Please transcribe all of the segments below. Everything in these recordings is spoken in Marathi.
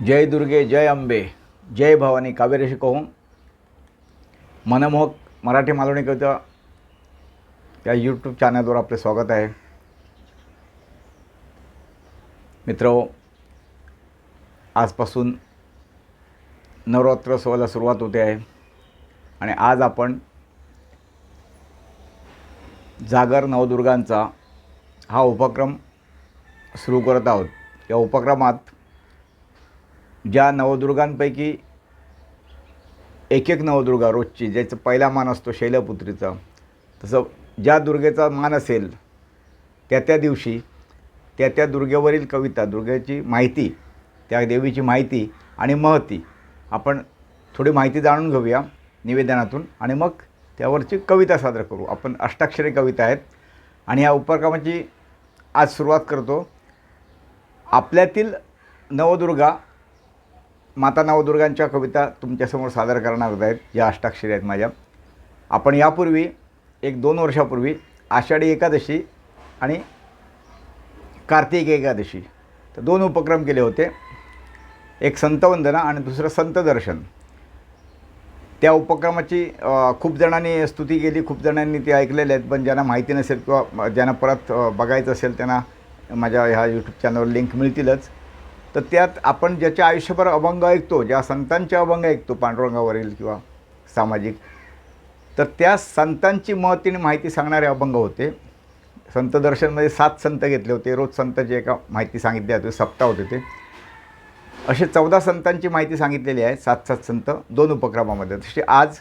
जय दुर्गे जय अंबे जय भवानी. कावेरी शिकवून मनमोहक मराठी मालवणी कविता या यूट्यूब चॅनलवर आपले स्वागत आहे. मित्र आजपासून नवरात्र सोहळ्याला सुरुवात होते आहे आणि आज आपण जागर नवदुर्गांचा हा उपक्रम सुरू करत आहोत. या उपक्रमात ज्या नवदुर्गांपैकी एक एक नवदुर्गा रोजची ज्याचा पहिला मान असतो शैलपुत्रीचा तसं ज्या दुर्गेचा मान असेल त्या त्या दिवशी त्या त्या दुर्गेवरील कविता दुर्गेची माहिती त्या देवीची माहिती आणि महती आपण थोडी माहिती जाणून घेऊया निवेदनातून आणि मग त्यावरची कविता सादर करू. आपण अष्टाक्षरी कविता आहेत आणि ह्या उपक्रमाची आज सुरुवात करतो. आपल्यातील नवदुर्गा माता नवदुर्गांच्या कविता तुमच्यासमोर सादर करणार आहेत. ज्या अष्टाक्षरी आहेत माझ्या. आपण यापूर्वी एक दोन वर्षापूर्वी आषाढी एकादशी आणि कार्तिक एकादशी तर दोन उपक्रम केले होते. एक संतवंदना आणि दुसरं संत दर्शन. त्या उपक्रमाची खूप जणांनी स्तुती केली खूप जणांनी ती ऐकलेले आहेत पण ज्यांना माहिती नसेल किंवा ज्यांना परत बघायचं असेल त्यांना माझ्या ह्या यूट्यूब चॅनलवर लिंक मिळतीलच. तर त्यात आपण ज्याच्या आयुष्यभर अभंग ऐकतो ज्या संतांचे अभंग ऐकतो पांडुरंगावरील किंवा सामाजिक तर त्या संतांची महतीने माहिती सांगणारे अभंग होते. संत दर्शनमध्ये सात संत घेतले होते. रोज संतांची एका माहिती सांगितली होती सप्ताह होते ते असे चौदा संतांची माहिती सांगितलेली आहे सात सात संत दोन उपक्रमामध्ये. तशी आज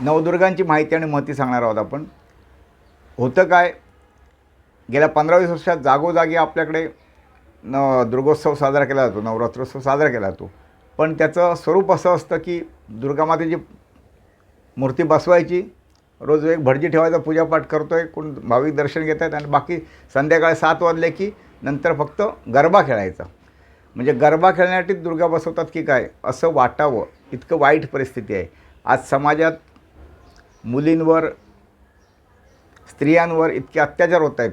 नवदुर्गांची माहिती आणि महती सांगणार आहोत आपण. होतं काय? गेल्या पंधरा वीस वर्षात जागोजागी आपल्याकडे न दुर्गोत्सव साजरा केला जातो नवरात्रोत्सव साजरा केला जातो. पण त्याचं स्वरूप असं असतं की दुर्गामातेची मूर्ती बसवायची रोज एक भटजी ठेवायचा पूजापाठ करतो आहे कोण भाविक दर्शन घेत आहेत आणि बाकी संध्याकाळी सात वाजले की नंतर फक्त गरबा खेळायचा. म्हणजे गरबा खेळण्यासाठी दुर्गा बसवतात की काय? असं वाटावं. इतकं वाईट परिस्थिती आहे. आज समाजात मुलींवर स्त्रियांवर इतके अत्याचार होत आहेत.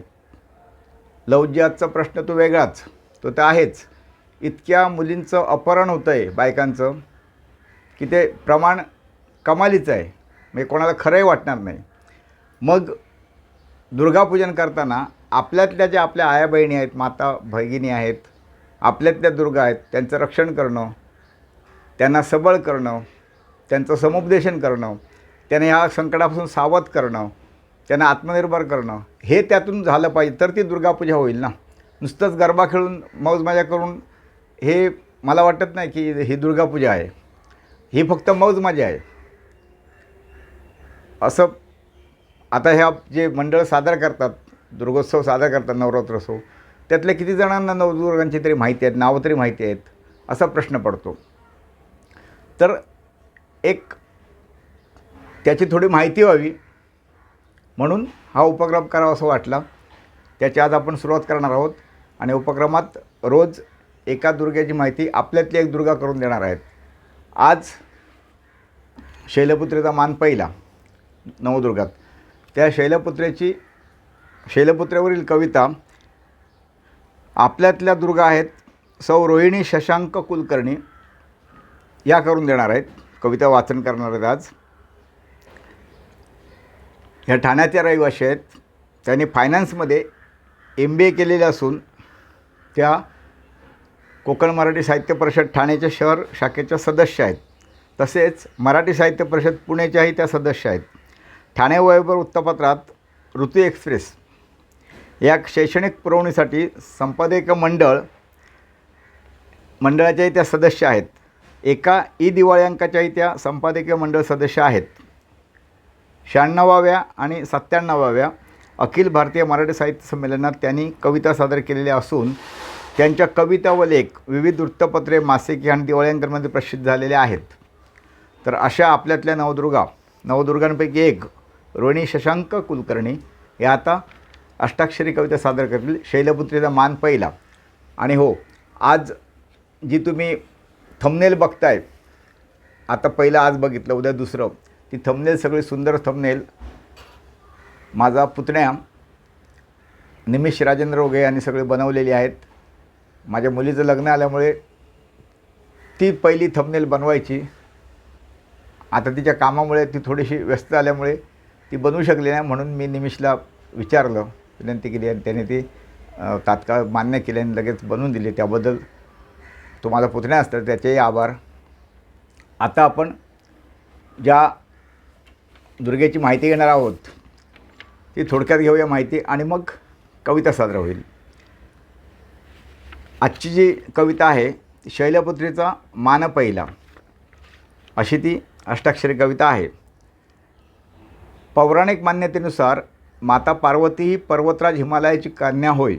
लवज्जाचा प्रश्न तो वेगळाच. तो तर आहेच. इतक्या मुलींचं अपहरण होतं आहे बायकांचं की ते प्रमाण कमालीचं आहे. म्हणजे कोणाला खरंही वाटणार नाही. मग दुर्गापूजन करताना आपल्यातल्या ज्या आपल्या आया बहिणी आहेत माता भगिनी आहेत आपल्यातल्या दुर्गा आहेत त्यांचं रक्षण करणं त्यांना सबळ करणं त्यांचं समुपदेशन करणं त्यांना ह्या संकटापासून सावध करणं त्यांना आत्मनिर्भर करणं हे त्यातून झालं पाहिजे तर ती दुर्गापूजा होईल ना? नुसतंच गरबा खेळून मौज मजा करून हे मला वाटत नाही की ही दुर्गापूजा आहे. ही फक्त मौज मजा आहे. असं आता ह्या जे मंडळ सादर करतात दुर्गोत्सव सादर करतात नवरात्रोत्सव त्यातल्या किती जणांना नवदुर्गांची तरी माहिती आहेत नावं तरी माहिती आहेत असा प्रश्न पडतो. तर एक त्याची थोडी माहिती व्हावी. म्हणून हा उपक्रम करावा असं वाटला. त्याची आज आपण सुरुवात करणार आहोत. आणि उपक्रमात रोज एका दुर्गेची माहिती आपल्यातली एक दुर्गा करून देणार आहेत. आज शैलपुत्रीचा मान पहिला नवदुर्गात. त्या शैलपुत्रेची शैलपुत्रेवरील कविता आपल्यातल्या दुर्गा आहेत सौ रोहिणी शशांक कुलकर्णी या करून देणार आहेत. कविता वाचन करणार आहेत आज. ह्या ठाण्याच्या रहिवाशी आहेत. त्यांनी फायनान्समध्ये एम बी ए केलेले असून त्या कोकण मराठी साहित्य परिषद ठाण्याच्या शहर शाखेच्या सदस्य आहेत. तसेच मराठी साहित्य परिषद पुणेच्याही त्या सदस्य आहेत. ठाणे वैभव वृत्तपत्रात ऋतू एक्सप्रेस या शैक्षणिक पुरवणीसाठी संपादक मंडळ मंडळाच्याही त्या सदस्य आहेत. एका ई दिवाळी अंकाच्याही त्या संपादकीय मंडळ सदस्य आहेत. शहाण्णवाव्या आणि सत्त्याण्णवाव्या अखिल भारतीय मराठी साहित्य संमेलनात त्यांनी कविता सादर केलेल्या असून त्यांच्या कविता व लेख विविध वृत्तपत्रे मासिके आणि दिवाळ्यांकरमध्ये प्रसिद्ध झालेले आहेत. तर अशा आपल्यातल्या नवदुर्गा नवदुर्गांपैकी एक रोहिणी शशांक कुलकर्णी हे आता अष्टाक्षरी कविता सादर करतील. शैलपुत्रीचा मान पहिला. आणि हो आज जी तुम्ही थंबनेल बघताय आता पहिलं आज बघितलं उद्या दुसरं. ती थंबनेल सगळी सुंदर थंबनेल माझा पुतण्या निमिष राजेंद्र ओघे यांनी सगळे बनवलेली आहेत. माझ्या मुलीचं लग्न आल्यामुळे ती पहिली थंबनेल बनवायची. आता तिच्या कामामुळे ती थोडीशी व्यस्त आल्यामुळे ती बनवू शकली नाही म्हणून मी निमिषला विचारलं विनंती केली आणि त्याने ती तात्काळ मान्य केली आणि लगेच बनवून दिली. त्याबद्दल तुम्हाला पुतण्या असतात त्याचेही आभार. आता आपण ज्या दुर्गेची माहिती घेणार आहोत ती थोडक्यात घेऊया माहिती आणि मग कविता साजरा होईल. आजची जी कविता आहे शैलपुत्रीचा मान पहिला. अशी ती अष्टाक्षरी कविता आहे. पौराणिक मान्यतेनुसार माता पार्वती ही पर्वतराज हिमालयाची कन्या होय.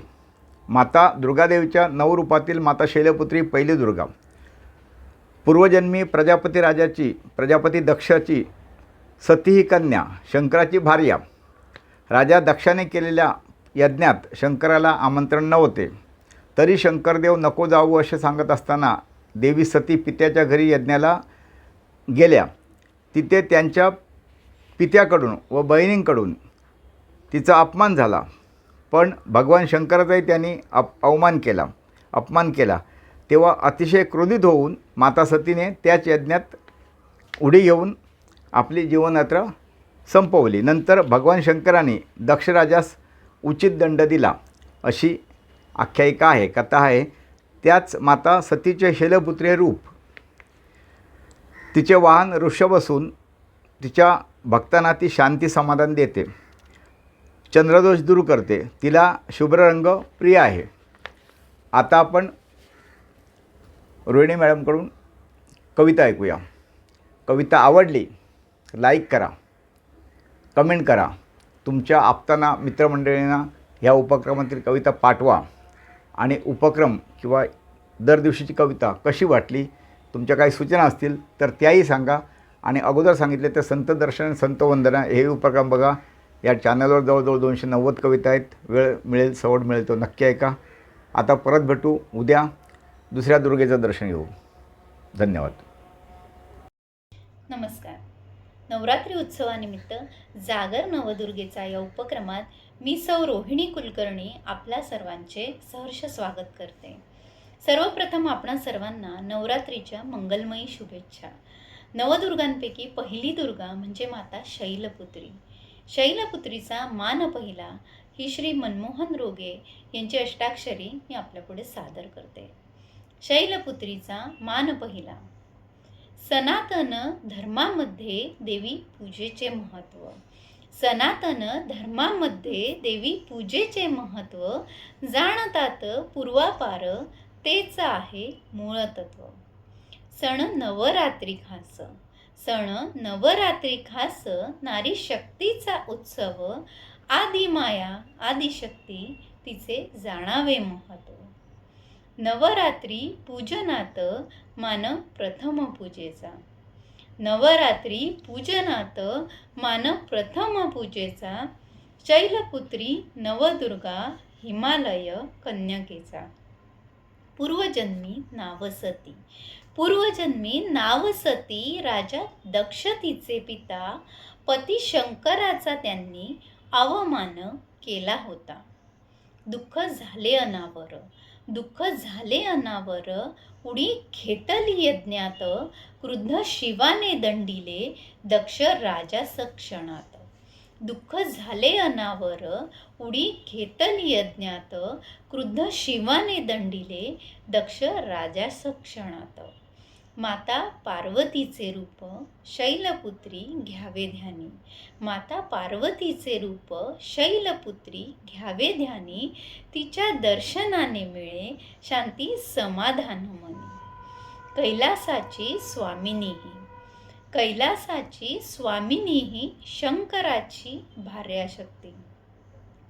माता दुर्गादेवीच्या नऊ रूपातील माता शैलपुत्री पहिली दुर्गा. पूर्वजन्मी प्रजापती राजाची प्रजापती दक्षाची सती ही कन्या शंकराची भार्या. राजा दक्षाने केलेल्या यज्ञात शंकराला आमंत्रण नव्हते. तरी शंकरदेव नको जाऊ असे सांगत असताना देवी सती पित्याच्या घरी यज्ञाला गेल्या. तिथे त्यांच्या पित्याकडून व बहिणींकडून तिचा अपमान झाला. पण भगवान शंकराचाही त्यांनी अप अवमान केला. अपमान केला. तेव्हा अतिशय क्रोधित होऊन माता सतीने त्याच यज्ञात उडी घेऊन आपली जीवनयात्रा संपवली. नंतर भगवान शंकराने दक्षराजास उचित दंड दिला. अशी आख्यायिका आहे कथा आहे. त्याच माता सतीचे शैलपुत्रे रूप. तिचे वाहन ऋषभ असून तिच्या भक्तांना ती शांती समाधान देते. चंद्रदोष दूर करते. तिला शुभ्र रंग प्रिय आहे. आता आपण रोहिणी मॅडमकडून कविता ऐकूया. कविता आवडली लाईक करा. कमेंट करा. तुमच्या आपताना मित्रमंडळींना ह्या उपक्रमातील कविता पाठवा. आणि उपक्रम किंवा दर दिवशीची कविता कशी वाटली तुमच्या काही सूचना असतील तर त्याही सांगा. आणि अगोदर सांगितले तर संत दर्शन संत वंदना हे उपक्रम बघा. या चॅनलवर जवळजवळ दोनशे नव्वद कविता आहेत. वेळ मिळेल सवड मिळेल तो नक्की ऐका. आता परत भेटू. उद्या दुसऱ्या दुर्गेचं दर्शन घेऊ. धन्यवाद. नमस्कार. नवरात्री उत्सवानिमित्त जागर नवदुर्गेचा या उपक्रमात मी सौ रोहिणी कुलकर्णी आपल्या सर्वांचे सहर्ष स्वागत करते. सर्वप्रथम आपणा सर्वांना नवरात्रीच्या मंगलमयी शुभेच्छा. नवदुर्गांपैकी पहिली दुर्गा म्हणजे माता शैलपुत्री. शैलपुत्रीचा मान पहिला ही श्री मनमोहन रोगे यांची अष्टाक्षरी मी आपल्यापुढे सादर करते. शैलपुत्रीचा मान पहिला. सनातन धर्मामध्ये देवी पूजेचे महत्त्व. सनातन धर्मामध्ये देवी पूजेचे महत्त्व जाणतात पूर्वापार तेच आहे मूळतत्व. सण नवरात्री खास. सण नवरात्री खास नारी शक्तीचा उत्सव आदिमाया आदिशक्ती तिचे जाणावे महत्त्व. नवरात्री पूजनात मान प्रथम पूजेचा. नवरात्री पूजनात मान प्रथम पूजेचा. शैलपुत्री नवदुर्गा हिमालय कन्यकेचा. पूर्वजन्मी नावसती. पूर्वजन्मी नावसती राजा दक्षतीचे पिता पती शंकराचा त्यांनी अवमान केला होता. दुःख झाले अनावर. दुःख झाले अनावर उडी घेतली यज्ञात क्रुद्ध शिवाने दंडिले दक्ष राजा सक्षणात. दुःख झाले अनावर उडी घेतली यज्ञात क्रुद्ध शिवाने दंडिले दक्ष राजा सक्षणात. माता पार्वतीचे रूप शैलपुत्री घ्यावे ध्यानी. माता पार्वतीचे रूप शैलपुत्री घ्यावे ध्यानी. तिच्या दर्शनाने मिळे शांती समाधान मनी कैलासाची स्वामिनीही. कैलासाची स्वामिनीही शंकराची भार्याशक्ती.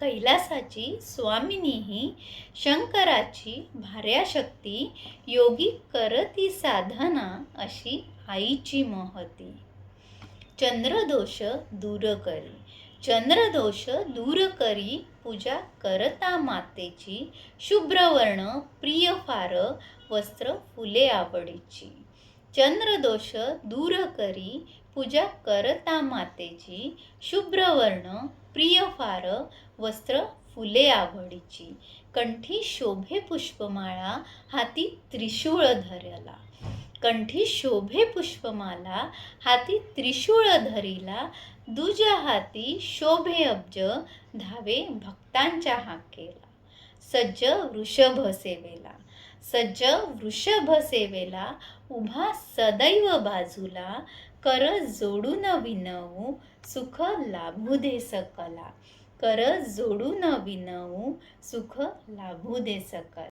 कैलासाची स्वामिनीही शंकराची भार्या शक्ती योगी करती साधना अशी आईची महती. चंद्रदोष दूर करी. चंद्रदोष दूर करी पूजा करता मातेची. शुभ्रवर्ण प्रिय फार वस्त्र फुले आवडीची. चंद्रदोष दूर करी पूजा करता मातेची शुभ्रवर्ण प्रिय फार वस्त्र फुले आवडीची. कंठी शोभे पुष्पमाळा हाती त्रिशूळ धरला. कंठी शोभे पुष्पमाला हाती त्रिशूळ धरिला. दुजा हाती शोभे अब्ज धावे भक्तांच्या हाकेला. सज्ज वृषभ सेवेला. सज्ज वृषभ सेवेला उभा सदैव बाजूला कर जोडून विनवू सुख लाभू दे सकला. कर जोडून विनवू सुख लाभू दे सकल.